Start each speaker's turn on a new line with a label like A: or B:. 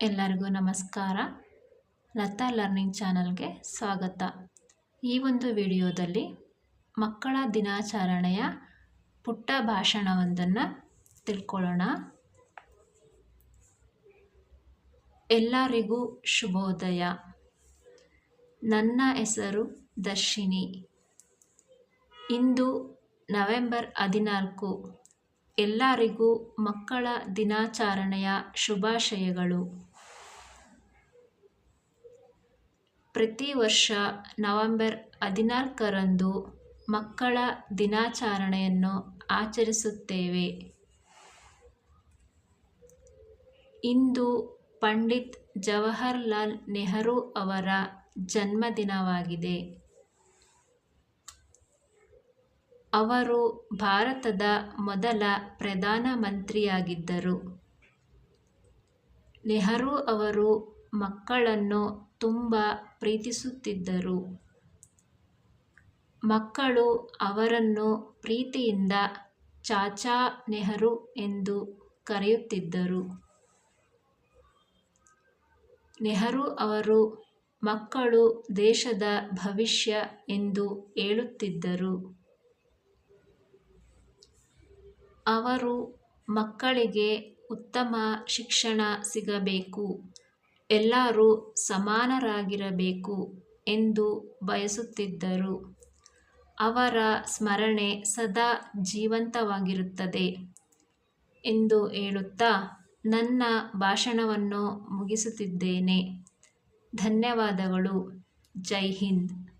A: ಎಲ್ಲರಿಗೂ ನಮಸ್ಕಾರ. ಲತಾ ಲರ್ನಿಂಗ್ ಚಾನಲ್ಗೆ ಸ್ವಾಗತ. ಈ ಒಂದು ವಿಡಿಯೋದಲ್ಲಿ ಮಕ್ಕಳ ದಿನಾಚರಣೆಯ ಪುಟ್ಟ ಭಾಷಣವೊಂದನ್ನು ತಿಳ್ಕೊಳ್ಳೋಣ. ಎಲ್ಲರಿಗೂ ಶುಭೋದಯ. ನನ್ನ ಹೆಸರು ದರ್ಶಿನಿ. ಇಂದು ನವೆಂಬರ್ ಹದಿನಾಲ್ಕು. ಎಲ್ಲರಿಗೂ ಮಕ್ಕಳ ದಿನಾಚರಣೆಯ ಶುಭಾಶಯಗಳು. ಪ್ರತಿ ವರ್ಷ ನವೆಂಬರ್ ಹದಿನಾಲ್ಕರಂದು ಮಕ್ಕಳ ದಿನಾಚರಣೆಯನ್ನು ಆಚರಿಸುತ್ತೇವೆ. ಇಂದು ಪಂಡಿತ್ ಜವಾಹರ್ಲಾಲ್ ನೆಹರು ಅವರ ಜನ್ಮದಿನವಾಗಿದೆ. ಅವರು ಭಾರತದ ಮೊದಲ ಪ್ರಧಾನಮಂತ್ರಿಯಾಗಿದ್ದರು. ನೆಹರು ಅವರು ಮಕ್ಕಳನ್ನು ತುಂಬ ಪ್ರೀತಿಸುತ್ತಿದ್ದರು. ಮಕ್ಕಳು ಅವರನ್ನು ಪ್ರೀತಿಯಿಂದ ಚಾಚಾ ನೆಹರು ಎಂದು ಕರೆಯುತ್ತಿದ್ದರು. ನೆಹರು ಅವರು, ಮಕ್ಕಳು ದೇಶದ ಭವಿಷ್ಯ ಎಂದು ಹೇಳುತ್ತಿದ್ದರು. ಅವರು ಮಕ್ಕಳಿಗೆ ಉತ್ತಮ ಶಿಕ್ಷಣ ಸಿಗಬೇಕು. ಎಲ್ಲರೂ ಸಮಾನರಾಗಿರಬೇಕು ಎಂದು ಬಯಸುತ್ತಿದ್ದರು. ಅವರ ಸ್ಮರಣೆ ಸದಾ ಜೀವಂತವಾಗಿರುತ್ತದೆ ಎಂದು ಹೇಳುತ್ತಾ ನನ್ನ ಭಾಷಣವನ್ನು ಮುಗಿಸುತ್ತಿದ್ದೇನೆ. ಧನ್ಯವಾದಗಳು. ಜೈ ಹಿಂದ್.